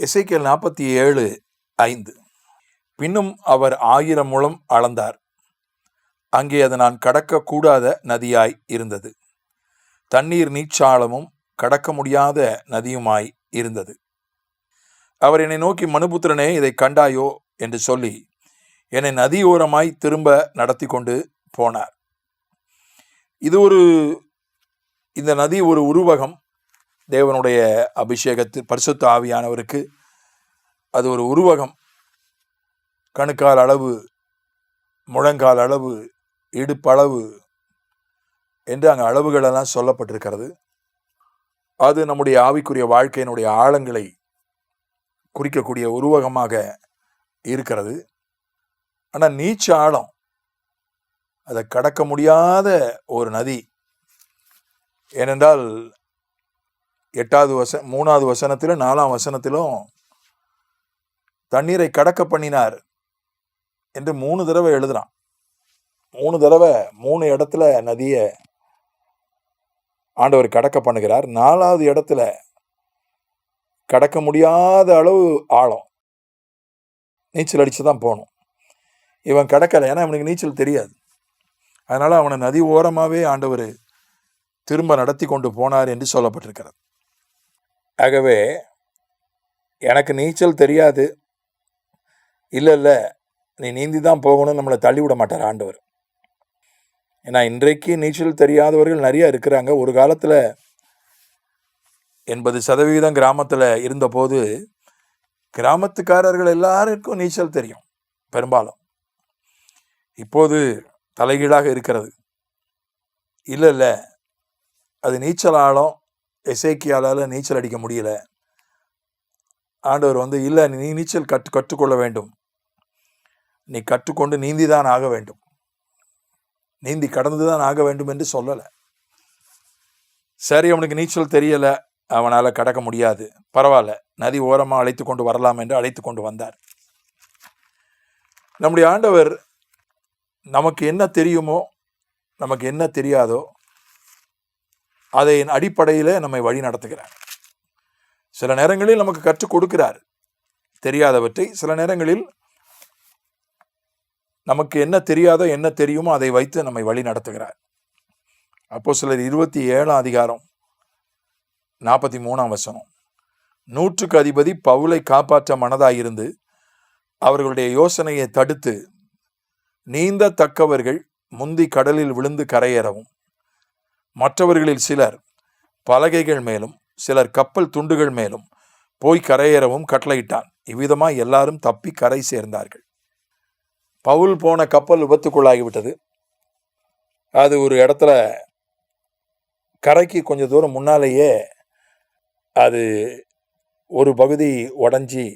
எசேக்கியேல் நாற்பத்தி ஏழு ஐந்து. பின்னும் அவர் ஆயிரம் முழம் அளந்தார். அங்கே அது நான் கடக்கக்கூடாத நதியாய் இருந்தது. தண்ணீர் நீச்சாளமும் கடக்க முடியாத நதியுமாய் இருந்தது. அவர் என்னை நோக்கி மனுபுத்திரனே இதை கண்டாயோ? என்று சொல்லி என்னை நதியோரமாய் திரும்ப நடத்தி கொண்டு போனார். இது ஒரு இந்த நதி ஒரு உருவகம். தேவனுடைய அபிஷேகத்து பரிசுத்த ஆவியானவருக்கு அது ஒரு உருவகம். கணுக்கால் அளவு முழங்கால் அளவு இடுப்பளவு என்று அங்கே அளவுகளெல்லாம் சொல்லப்பட்டிருக்கிறது. அது நம்முடைய ஆவிக்குரிய வாழ்க்கையினுடைய ஆழங்களை குறிக்கக்கூடிய உருவகமாக இருக்கிறது. ஆனால் நீச்ச ஆழம் அதை கடக்க முடியாத ஒரு நதி. ஏனென்றால் எட்டாவது வச மூணாவது வசனத்திலும் நாலாம் வசனத்திலும் தண்ணீரை கடக்க பண்ணினார் என்று மூணு தடவை எழுதுறான். மூணு தடவை மூணு இடத்துல நதியை ஆண்டவர் கடக்க பண்ணுகிறார். நாலாவது இடத்துல கடக்க முடியாத அளவு ஆழம். நீச்சல் அடித்து தான் போகணும். இவன் கடக்கலை ஏன்னா அவனுக்கு நீச்சல் தெரியாது. அதனால் அவனை நதி ஓரமாகவே ஆண்டவர் திரும்ப நடத்தி கொண்டு போனார் என்று சொல்லப்பட்டிருக்கிறது. ஆகவே எனக்கு நீச்சல் தெரியாது. இல்லை இல்லை நீ நீந்தி தான் போகணும் நம்மளை தள்ளி விட மாட்டார் ஆண்டவர். ஏன்னா இன்றைக்கு நீச்சல் தெரியாதவர்கள் நிறைய இருக்கிறாங்க. ஒரு காலத்தில் எண்பது சதவீதம் கிராமத்தில் இருந்தபோது கிராமத்துக்காரர்கள் எல்லாருக்கும் நீச்சல் தெரியும் பெரும்பாலும். இப்போது தலைகீழாக இருக்கிறது. இல்லை இல்லை அது நீச்சல் ஆழம் எசேக்கியாலால் நீச்சல் அடிக்க முடியல. ஆண்டவர் வந்து இல்லை நீ நீச்சல் கற்று கற்றுக்கொள்ள வேண்டும். நீ கற்றுக்கொண்டு நீந்தி தான் ஆக வேண்டும். நீந்தி கடந்து தான் ஆக வேண்டும் என்று சொல்லலை. சரி அவனுக்கு நீச்சல் தெரியலை. அவனால் கடக்க முடியாது. பரவாயில்ல. நதி ஓரமாக அழைத்து கொண்டு வரலாம் என்று அழைத்து கொண்டு வந்தார். நம்முடைய ஆண்டவர் நமக்கு என்ன தெரியுமோ நமக்கு என்ன தெரியாதோ அதையின் அடிப்படையில் நம்மை வழி நடத்துகிறார். சில நேரங்களில் நமக்கு கற்றுக் கொடுக்கிறார். தெரியாதவற்றை சில நேரங்களில் நமக்கு என்ன தெரியாதோ என்ன தெரியுமோ அதை வைத்து நம்மை வழி நடத்துகிறார். அப்போ சிலர் இருபத்தி ஏழாம் அதிகாரம் நாற்பத்தி மூணாம் வசனம். நூற்றுக்கு அதிபதி பவுலை காப்பாற்ற மனதாயிருந்து அவர்களுடைய யோசனையை தடுத்து நீந்த தக்கவர்கள் முந்தி கடலில் விழுந்து கரையேறவும். மற்றவர்களில் சிலர் பலகைகள் மேலும் சிலர் கப்பல் துண்டுகள் மேலும் போய் கரையேறவும் கட்டளையிட்டான். இவ்விதமாய் எல்லாரும் தப்பி கரை சேர்ந்தார்கள். பவுல் போன கப்பல் விபத்துக்குள்ளாகிவிட்டது. அது ஒரு இடத்துல கரைக்கு கொஞ்சம் தூரம் முன்னாலேயே அது ஒரு பகுதி உடஞ்சி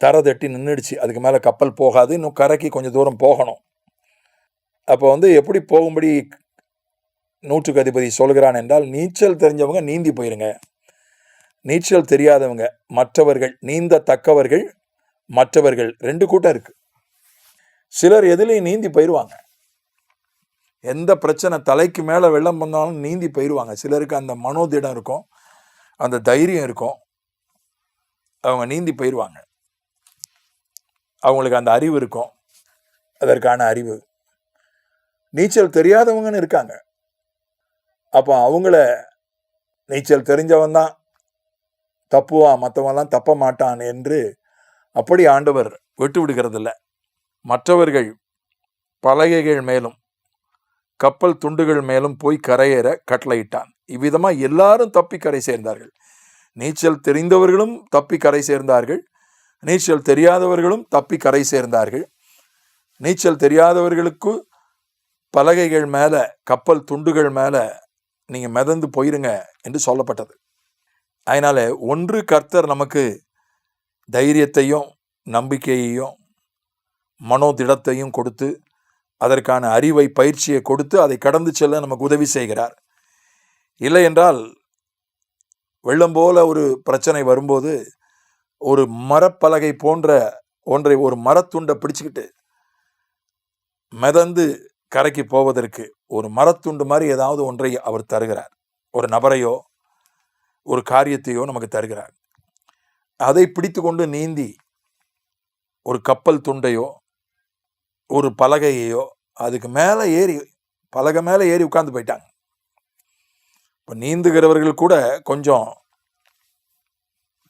தரை தட்டி நின்றுடுச்சு அதுக்கு மேலே கப்பல் போகாது. இன்னும் கரைக்கு கொஞ்சம் தூரம் போகணும். அப்போ வந்து எப்படி போகும்படி நூற்றுக்கு அதிபதி சொல்கிறான் என்றால் நீச்சல் தெரிஞ்சவங்க நீந்தி போயிருங்க. நீச்சல் தெரியாதவங்க மற்றவர்கள் நீந்த தக்கவர்கள் மற்றவர்கள் ரெண்டு கூட்டம் இருக்கு. சிலர் எதுலேயும் நீந்தி போயிடுவாங்க எந்த பிரச்சனை தலைக்கு மேலே வெள்ளம் வந்தாலும் நீந்தி போயிடுவாங்க சிலருக்கு அந்த மனோதிடம் இருக்கும் அந்த தைரியம் இருக்கும். அவங்க நீந்தி போயிடுவாங்க அவங்களுக்கு அந்த அறிவு இருக்கும். அதற்கான அறிவு. நீச்சல் தெரியாதவங்கன்னு இருக்காங்க. அப்போ அவங்கள நீச்சல் தெரிஞ்சவன் தான். தப்புவான் மற்றவன்லாம் தப்ப மாட்டான் என்று அப்படி ஆண்டவர் விட்டு விடுகிறதில்ல. மற்றவர்கள் பலகைகள் மேலும் கப்பல் துண்டுகள் மேலும் போய் கரையேற கட்டளையிட்டான். இவ்விதமாக எல்லாரும் தப்பி கரை சேர்ந்தார்கள். நீச்சல் தெரிந்தவர்களும் தப்பி கரை சேர்ந்தார்கள். நீச்சல் தெரியாதவர்களும் தப்பி கரை சேர்ந்தார்கள். நீச்சல் தெரியாதவர்களுக்கு பலகைகள் மேலே கப்பல் துண்டுகள் மேலே நீங்கள் மிதந்து போயிருங்க என்று சொல்லப்பட்டது. அதனால் ஒன்று கர்த்தர் நமக்கு தைரியத்தையும் நம்பிக்கையையும் மனோதிடத்தையும் கொடுத்து அதற்கான அறிவை பயிற்சியை கொடுத்து அதை கடந்து செல்ல நமக்கு உதவி செய்கிறார். இல்லை என்றால் வெள்ளம் போல ஒரு பிரச்சனை வரும்போது ஒரு மரப்பலகை போன்ற ஒன்றை ஒரு மரத்துண்டை பிடிச்சிக்கிட்டு மிதந்து கரைக்கு போவதற்கு ஒரு மரத்துண்டு மாதிரி ஏதாவது ஒன்றை அவர் தருகிறார். ஒரு நபரையோ ஒரு காரியத்தையோ நமக்கு தருகிறார். அதை பிடித்து கொண்டு நீந்தி ஒரு கப்பல் துண்டையோ ஒரு பலகையையோ அதுக்கு மேலே ஏறி பலகை மேலே ஏறி உட்காந்து போயிட்டாங்க. இப்போ நீந்துகிறவர்கள் கூட கொஞ்சம்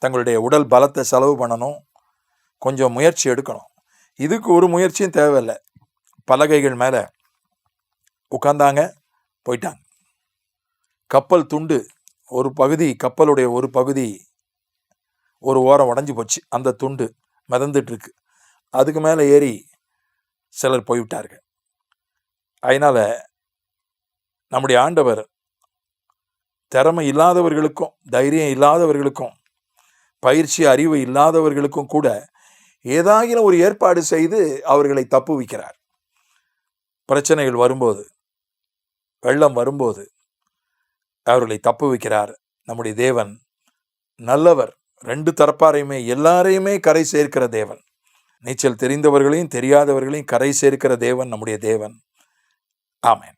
தங்களுடைய உடல் பலத்தை செலவு பண்ணணும். கொஞ்சம் முயற்சி எடுக்கணும். இதுக்கு ஒரு முயற்சியும் தேவையில்லை. பலகைகள் மேலே. உட்காந்தாங்க போயிட்டாங்க. கப்பல் துண்டு ஒரு பகுதி கப்பலுடைய ஒரு பகுதி ஒரு ஓரம் உடஞ்சி போச்சு. அந்த துண்டு மிதந்துட்டுருக்கு. அதுக்கு மேலே ஏறி சிலர் போய்விட்டார்கள் அதனால் நம்முடைய ஆண்டவர் திறமை இல்லாதவர்களுக்கும் தைரியம் இல்லாதவர்களுக்கும் பயிற்சி அறிவு இல்லாதவர்களுக்கும் கூட ஏதாகின ஒரு ஏற்பாடு செய்து அவர்களை தப்புவிக்கிறார் பிரச்சனைகள் வரும்போது வெள்ளம் வரும்போது அவர்களை தப்புவிக்கிறார் நம்முடைய தேவன் நல்லவர் ரெண்டு தரப்பாரையுமே எல்லாரையுமே கரை சேர்க்கிற தேவன். நீச்சல் தெரிந்தவர்களையும் தெரியாதவர்களையும் கரை சேர்க்கிற தேவன் நம்முடைய தேவன். ஆமேன்.